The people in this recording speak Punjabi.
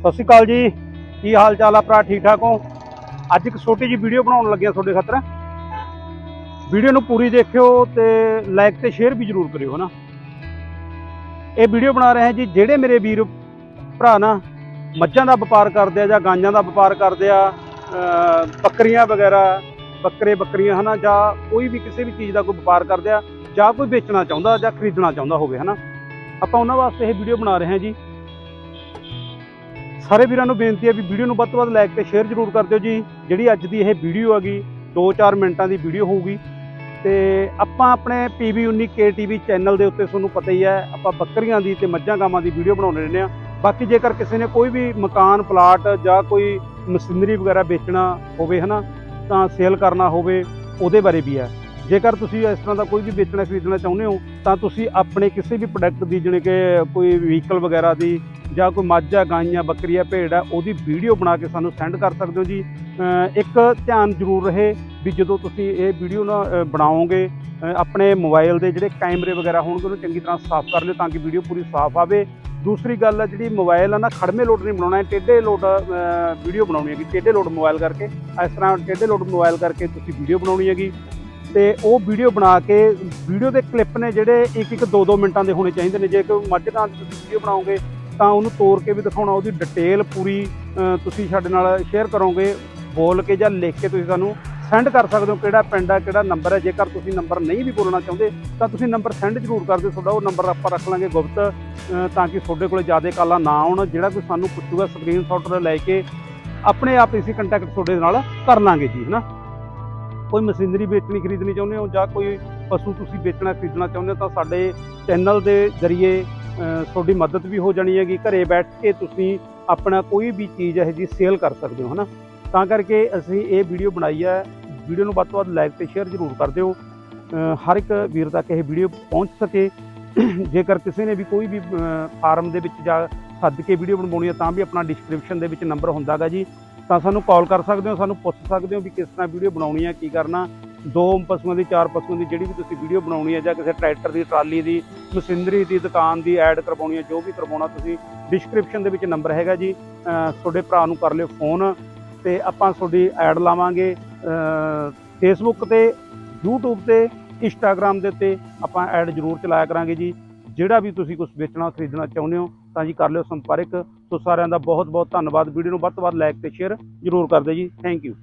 ਸਤਿ ਸ਼੍ਰੀ ਅਕਾਲ ਜੀ। ਕੀ ਹਾਲ ਚਾਲ ਆ ਭਰਾ? ਠੀਕ ਠਾਕ ਹੋ? ਅੱਜ ਇੱਕ ਛੋਟੀ ਜਿਹੀ ਵੀਡੀਓ ਬਣਾਉਣ ਲੱਗਿਆ ਤੁਹਾਡੇ ਖਾਤਰ। ਵੀਡੀਓ ਨੂੰ ਪੂਰੀ ਦੇਖਿਓ ਤੇ ਲਾਈਕ ਤੇ ਸ਼ੇਅਰ ਵੀ ਜਰੂਰ ਕਰਿਓ, ਹਨਾ? ਇਹ ਵੀਡੀਓ ਬਣਾ ਰਹੇ ਹਾਂ ਜੀ, ਜਿਹੜੇ ਮੇਰੇ ਵੀਰ ਭਰਾ ਨਾ ਮੱਝਾਂ ਦਾ ਵਪਾਰ ਕਰਦੇ ਆ ਜਾਂ ਗਾਂਜਾਂ ਦਾ ਵਪਾਰ ਕਰਦੇ ਆ ਬੱਕਰੀਆਂ ਵਗੈਰਾ, ਬੱਕਰੇ ਬੱਕਰੀਆਂ, ਹਨਾ? ਜਾਂ ਕੋਈ ਵੀ ਕਿਸੇ ਵੀ ਚੀਜ਼ ਦਾ ਕੋਈ ਵਪਾਰ ਕਰਦੇ ਆ, ਜਾਂ ਕੋਈ ਵੇਚਣਾ ਚਾਹੁੰਦਾ ਜਾਂ ਖਰੀਦਣਾ ਚਾਹੁੰਦਾ ਹੋਵੇ, ਹਨਾ? ਆਪਾਂ ਉਹਨਾਂ ਵਾਸਤੇ ਇਹ ਵੀਡੀਓ ਬਣਾ ਰਹੇ ਹਾਂ ਜੀ। ਸਾਰੇ ਵੀਰਾਂ ਨੂੰ ਬੇਨਤੀ ਹੈ ਵੀ ਵੀਡੀਓ ਨੂੰ ਵੱਧ ਤੋਂ ਵੱਧ ਲਾਈਕ ਤੇ ਸ਼ੇਅਰ ਜ਼ਰੂਰ ਕਰ ਦਿਓ ਜੀ। ਜਿਹੜੀ ਅੱਜ ਦੀ ਇਹ ਵੀਡੀਓ ਹੈਗੀ 2-4 ਮਿੰਟਾਂ ਦੀ ਵੀਡੀਓ ਹੋਊਗੀ। ਤੇ ਆਪਾਂ ਆਪਣੇ PB19 KTV ਚੈਨਲ ਦੇ ਉੱਤੇ ਤੁਹਾਨੂੰ ਪਤਾ ਹੀ ਹੈ, ਆਪਾਂ ਬੱਕਰੀਆਂ ਦੀ ਤੇ ਮੱਝਾਂ ਗਾਵਾਂ ਦੀ ਵੀਡੀਓ ਬਣਾਉਂਦੇ ਰਹਿੰਦੇ ਆ ਬਾਕੀ ਜੇਕਰ ਕਿਸੇ ਨੇ ਕੋਈ ਵੀ ਮਕਾਨ, ਪਲਾਟ ਜਾਂ ਕੋਈ ਮਸ਼ੀਨਰੀ ਵਗੈਰਾ ਵੇਚਣਾ ਹੋਵੇ ਹਨਾ, ਤਾਂ ਸੇਲ ਕਰਨਾ ਹੋਵੇ, ਉਹਦੇ ਬਾਰੇ ਵੀ ਹੈ। ਜੇਕਰ ਤੁਸੀਂ ਇਸ ਤਰ੍ਹਾਂ ਦਾ ਕੋਈ ਵੀ ਵੇਚਣਾ ਖਰੀਦਣਾ ਚਾਹੁੰਦੇ ਹੋ, ਤਾਂ ਤੁਸੀਂ ਆਪਣੇ ਕਿਸੇ ਵੀ ਪ੍ਰੋਡਕਟ ਦੀ ਜਿਵੇਂ ਕਿ ਕੋਈ ਵਹੀਕਲ ਵਗੈਰਾ ਦੀ ਜਾਂ ਕੋਈ ਮੱਝ ਆ ਗਾਈਆਂ ਬੱਕਰੀਆਂ ਭੇਡ ਆ ਉਹਦੀ ਵੀਡੀਓ ਬਣਾ ਕੇ ਸਾਨੂੰ ਸੈਂਡ ਕਰ ਸਕਦੇ ਹੋ ਜੀ। ਇੱਕ ਧਿਆਨ ਜ਼ਰੂਰ ਰਹੇ ਵੀ ਜਦੋਂ ਤੁਸੀਂ ਇਹ ਵੀਡੀਓ ਨਾ ਬਣਾਓਗੇ ਆਪਣੇ ਮੋਬਾਈਲ ਦੇ ਜਿਹੜੇ ਕੈਮਰੇ ਵਗੈਰਾ ਹੋਣਗੇ, ਉਹਨੂੰ ਚੰਗੀ ਤਰ੍ਹਾਂ ਸਾਫ਼ ਕਰ ਲਿਓ ਤਾਂ ਕਿ ਵੀਡੀਓ ਪੂਰੀ ਸਾਫ਼ ਆਵੇ। ਦੂਸਰੀ ਗੱਲ ਆ ਜਿਹੜੀ ਮੋਬਾਈਲ ਆ ਨਾ, ਖੜਮੇ ਲੋਡ ਨਹੀਂ ਬਣਾਉਣਾ ਹੈ ਟੇਢੇ ਲੋਡ ਵੀਡੀਓ ਬਣਾਉਣੀ ਹੈਗੀ, ਟੇਢੇ ਲੋਡ ਮੋਬਾਈਲ ਕਰਕੇ। ਇਸ ਤਰ੍ਹਾਂ ਟੇਢੇ ਲੋਡ ਮੋਬਾਈਲ ਕਰਕੇ ਤੁਸੀਂ ਵੀਡੀਓ ਬਣਾਉਣੀ ਹੈਗੀ। ਤੇ ਉਹ ਵੀਡੀਓ ਬਣਾ ਕੇ, ਵੀਡੀਓ ਦੇ ਕਲਿੱਪ ਨੇ ਜਿਹੜੇ ਇੱਕ ਇੱਕ ਦੋ ਦੋ ਮਿੰਟਾਂ ਦੇ ਹੋਣੇ ਚਾਹੀਦੇ ਨੇ। ਜੇ ਕੋਈ ਮੱਝ ਨਾਲ ਤੁਸੀਂ ਵੀਡੀਓ ਬਣਾਓਗੇ ਤਾਂ ਉਹਨੂੰ ਤੋੜ ਕੇ ਵੀ ਦਿਖਾਉਣਾ, ਉਹਦੀ ਡਿਟੇਲ ਪੂਰੀ ਤੁਸੀਂ ਸਾਡੇ ਨਾਲ ਸ਼ੇਅਰ ਕਰੋਗੇ, ਬੋਲ ਕੇ ਜਾਂ ਲਿਖ ਕੇ ਤੁਸੀਂ ਸਾਨੂੰ ਸੈਂਡ ਕਰ ਸਕਦੇ ਹੋ ਕਿਹੜਾ ਪਿੰਡ ਹੈ ਕਿਹੜਾ ਨੰਬਰ ਹੈ ਜੇਕਰ ਤੁਸੀਂ ਨੰਬਰ ਨਹੀਂ ਵੀ ਬੋਲਣਾ ਚਾਹੁੰਦੇ, ਤਾਂ ਤੁਸੀਂ ਨੰਬਰ ਸੈਂਡ ਜ਼ਰੂਰ ਕਰ ਦਿਓ, ਤੁਹਾਡਾ ਉਹ ਨੰਬਰ ਆਪਾਂ ਰੱਖ ਲਾਂਗੇ ਗੁਪਤ ਤਾਂ ਕਿ ਤੁਹਾਡੇ ਕੋਲੇ ਜ਼ਿਆਦਾ ਕਾਲਾਂ ਨਾ ਆਉਣ, ਜਿਹੜਾ ਕੋਈ ਸਾਨੂੰ ਪੁੱਛੂਗਾ ਸਕਰੀਨਸ਼ਾਟ ਲੈ ਕੇ ਆਪਣੇ ਆਪ ਇਸੇ ਕੰਟੈਕਟ ਤੁਹਾਡੇ ਨਾਲ ਕਰ ਲਾਂਗੇ ਜੀ, ਹਨਾ? ਕੋਈ ਮਸ਼ੀਨਰੀ ਵੇਚਣੀ, ਖਰੀਦਣੀ ਚਾਹੁੰਦੇ ਹੋ ਜਾਂ ਕੋਈ ਪਸ਼ੂ ਤੁਸੀਂ ਵੇਚਣਾ, ਖਰੀਦਣਾ ਚਾਹੁੰਦੇ ਹੋ, ਤਾਂ ਸਾਡੇ ਚੈਨਲ ਦੇ ਜ਼ਰੀਏ ਤੁਹਾਡੀ ਮਦਦ ਵੀ ਹੋ ਜਾਣੀ ਹੈਗੀ, ਘਰੇ ਬੈਠ ਕੇ ਤੁਸੀਂ ਆਪਣਾ ਕੋਈ ਵੀ ਚੀਜ਼ ਇਹ ਜੀ ਸੇਲ ਕਰ ਸਕਦੇ ਹੋ, ਹਨਾ? ਤਾਂ ਕਰਕੇ ਅਸੀਂ ਇਹ ਵੀਡੀਓ ਬਣਾਈ ਹੈ। ਵੀਡੀਓ ਨੂੰ ਵੱਧ ਤੋਂ ਵੱਧ ਲਾਈਕ ਤੇ ਸ਼ੇਅਰ ਜ਼ਰੂਰ ਕਰ ਦਿਓ। ਹਰ ਇੱਕ ਵੀਰ ਤੱਕ ਇਹ ਵੀਡੀਓ ਪਹੁੰਚ ਸਕੇ। ਜੇਕਰ ਕਿਸੇ ਨੇ ਵੀ ਕੋਈ ਵੀ ਫਾਰਮ ਦੇ ਵਿੱਚ ਜਾ ਸੱਦ ਕੇ ਵੀਡੀਓ ਬਣਵਾਉਣੀ ਹੈ, ਤਾਂ ਵੀ ਆਪਣਾ ਡਿਸਕ੍ਰਿਪਸ਼ਨ ਦੇ ਵਿੱਚ ਨੰਬਰ ਹੁੰਦਾਗਾ ਜੀ। ਤਾਂ ਸਾਨੂੰ ਕਾਲ ਕਰ ਸਕਦੇ ਹੋ, ਸਾਨੂੰ ਪੁੱਛ ਸਕਦੇ ਹੋ ਵੀ ਕਿਸ ਤਰ੍ਹਾਂ ਵੀਡੀਓ ਬਣਾਉਣੀ ਹੈ, ਕੀ ਕਰਨਾ। ਦੋ ਪਸ਼ੂਆਂ ਦੀ, ਚਾਰ ਪਸ਼ੂਆਂ ਦੀ ਜਿਹੜੀ ਵੀ ਤੁਸੀਂ ਵੀਡੀਓ ਬਣਾਉਣੀ ਹੈ ਜਾਂ ਕਿਸੇ ਟਰੈਕਟਰ ਦੀ, ਟਰਾਲੀ ਦੀ, ਮਸ਼ੀਨਰੀ ਦੀ, ਦੁਕਾਨ ਦੀ ਐਡ ਕਰਵਾਉਣੀ ਹੈ, ਜੋ ਵੀ ਕਰਵਾਉਣਾ ਤੁਸੀਂ ਡਿਸਕ੍ਰਿਪਸ਼ਨ ਦੇ ਵਿੱਚ ਨੰਬਰ ਹੈਗਾ ਜੀ। ਤੁਹਾਡੇ ਭਰਾ ਨੂੰ ਕਰ ਲਿਓ ਫੋਨ ਤੇ ਆਪਾਂ ਤੁਹਾਡੀ ਐਡ ਲਾਵਾਂਗੇ। ਫੇਸਬੁੱਕ ਤੇ, YouTube ਤੇ ਇੰਸਟਾਗ੍ਰam ਦੇ ਉੱਤੇ ਆਪਾਂ ਐਡ ਜ਼ਰੂਰ ਚਲਾਇਆ ਕਰਾਂਗੇ ਜੀ। ਜਿਹੜਾ ਵੀ ਤੁਸੀਂ ਕੁਝ ਵੇਚਣਾ, ਖਰੀਦਣਾ ਚਾਹੁੰਦੇ ਹੋ, ਤਾਂ ਜੀ ਕਰ ਲਿਓ ਸੰਪਰਕ। ਸੋ ਸਾਰਿਆਂ ਦਾ ਬਹੁਤ ਬਹੁਤ ਧੰਨਵਾਦ। ਵੀਡੀਓ ਨੂੰ ਵੱਧ ਤੋਂ ਵੱਧ ਲਾਈਕ ਤੇ ਸ਼ੇਅਰ ਜ਼ਰੂਰ ਕਰ ਦਿਓ ਜੀ। Thank you